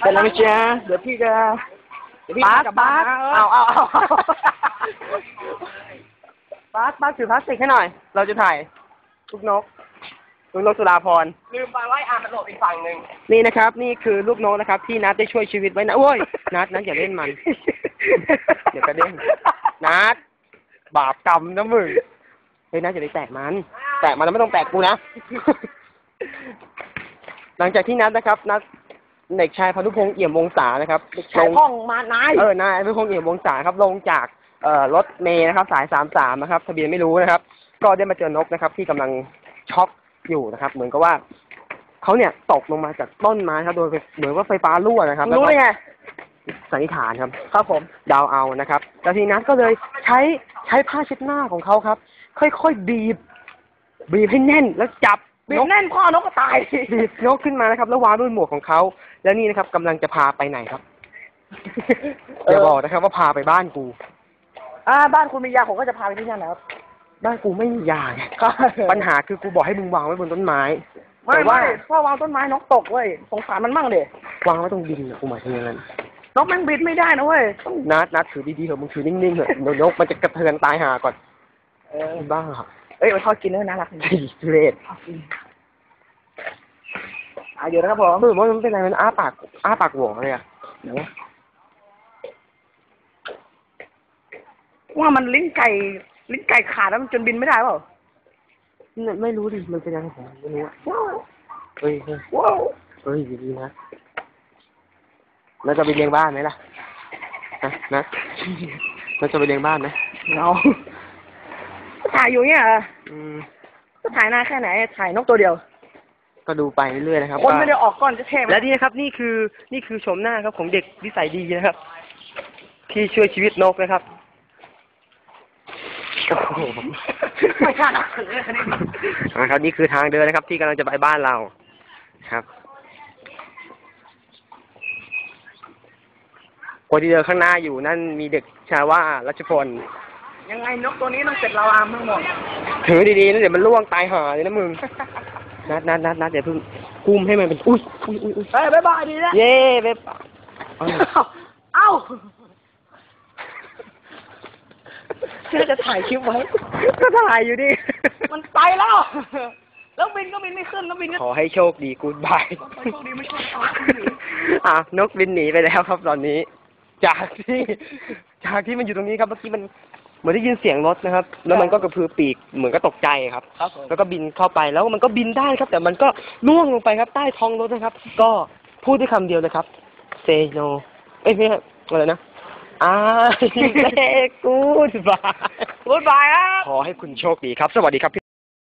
เป็นไรไหมจ๊ะเดี๋ยวพี่จะเดี๋ยวพี่ปาร์คกลับบ้านนะปาร์คเอาเอาเอาปาร์คปาร์คถือพลาสติกให้หน่อย เราจะถ่ายลูกนกลูกนกสุราพรลืมไปว่าอาร์มันโหลดอีกฝั่งหนึ่งนี่นะครับ นี่คือลูกนกนะครับ ที่นัดได้ช่วยชีวิตไว้นะโอ้ยนัดนัดอย่าเล่นมันเดี๋ยวกระเด้ง นัดบาปกรรมนะมึงเฮ้ยนัดอย่าไปแตะมัน แตะมันแล้วไม่ต้องแตะกูนะ หลังจากที่นัดนะครับ นัด เด็กชายพานุพงษ์เอี่ยมวงศานะครับใช้ลงห้องมานายเออนายพานุพงษ์เอี่ยมวงศาครับ ลงจากเอ่อรถเมย์นะครับ สายสามสามนะครับทะเบียนไม่รู้นะครับ ก็ได้มาเจอนกนะครับ ที่กำลังช็อกอยู่นะครับ เหมือนกับว่าเขาเนี่ยตกลงมาจากต้นไม้ครับ โดยเหมือนว่าไฟฟ้ารั่วนะครับแล้วรู้ก็ได้ไงสันนิษฐานครับครับผมเดาวเอานะครับแล้วทีนั้นก็เลยใช้ใช้ผ้าเช็ดหน้าของเขาครับ ค่อยๆบีบ บีบให้แน่นแล้วจับ บีนบกแน่นพ่อนกก็ตายบีบนกขึ้นมานะครับ แล้ววางด้วยหมวกของเขา แล้วนี่นะครับกำลังจะพาไปไหนครับอย่าบอกนะครับ ว่าพาไปบ้านกู อ่า บ้านคุณมียาผมก็จะพาไปที่นั่นนะครับ บ้านกูไม่มียาไงปัญหาคือกูบอกให้มึงวางไว้บนต้นไม้ไม่แต่ว่าไม่พ่อวางต้นไม้นกตกเว้ยสงสารมันมั่งเด็วางไว้ตรงดินอะกูหมายถึงอย่างนั้นนกแม่งบินไม่ได้นะเว้ยต้องนัดนัดถือดีๆเถอะมึงถือนิ่งๆเถอะเดี๋ยวนกมันจะกระเทือนตายหาก่อน เออบ้าครับเอ้ยมันทอดกินด้วยน่ารักจริงไอ้ทุเรศอะ เดี๋ยวนะครับผมเออมันเป็นอะไรมันอ้าปากอ้าปากหวงเลยอะว่ามันลิ้นไก่ลิ้นไก่ขาดแล้วมันจนบินไม่ได้เปล่าเนี่ยไม่รู้ดิมันเป็นยังไงผมไม่รู้อะว้าวเฮ้ยเฮ้ยว้าวเฮ้ยดีๆนะแล้วจะไปเลี้ยงบ้านไหมล่ะนะนะแล้วจะไปเลี้ยงบ้านไหมเงาถ่ายอยู่เนี่ยเหรออืมจะถ่ายหน้าแค่ไหน ถ่ายนกตัวเดียว ก็ดูไปเรื่อยๆนะครับคนไม่ได้ว่าออกก้อนจะเท่ไหมและนี่นะครับนี่คือนี่คือชมหน้าครับของเด็กนิสัยดีนะครับ ที่ช่วยชีวิตนกนะครับโอ้โหไม่กล้าดักเลยคันนี้นะครับนี่คือทางเดินนะครับ ที่กำลังจะไปบ้านเราครับคนที่เดินข้างหน้าอยู่นั่นมีเด็กชายว่ารัชพลยังไงนกตัวนี้ต้องเสร็จเราอามทั้งหมดถือดีๆนะเดี๋ยวมันล่วงตายห่าเลยนะมึง นัดนัดนัดนัดเดี๋ยวเพิ่งกุมให้มันเป็นอุ้ยอุ้ยอุ้ยอุ้ยเฮ้ยบ๊ายบายดีนะเย้เว็บเอ้าเอ้าเชื่อจะถ่ายคลิปไว้ ก็ถ่ายอยู่ดิ มันไปแล้ว แล้วบินก็บินไม่ขึ้นแล้วบินก็ขอให้โชคดีกูดบายโชคดีไม่โชคดีอะนกบินหนีไปแล้วครับตอนนี้ จากที่ จากที่มันอยู่ตรงนี้ครับเมื่อกี้มัน เหมือนได้ยินเสียงรถนะครับ แล้วมันก็กระพือปีกเหมือนก็ตกใจครับ ครับผมแล้วก็บินเข้าไปแล้วมันก็บินได้ครับ แต่มันก็ล่วงลงไปครับใต้ท้องรถนะครับ ก็พูดได้คำเดียวเลยครับ say no เอ้ยไม่ใช่อะไรนะอ่าเล็กกูดบายกูดบายครับขอให้คุณโชคดีครับ สวัสดีครับ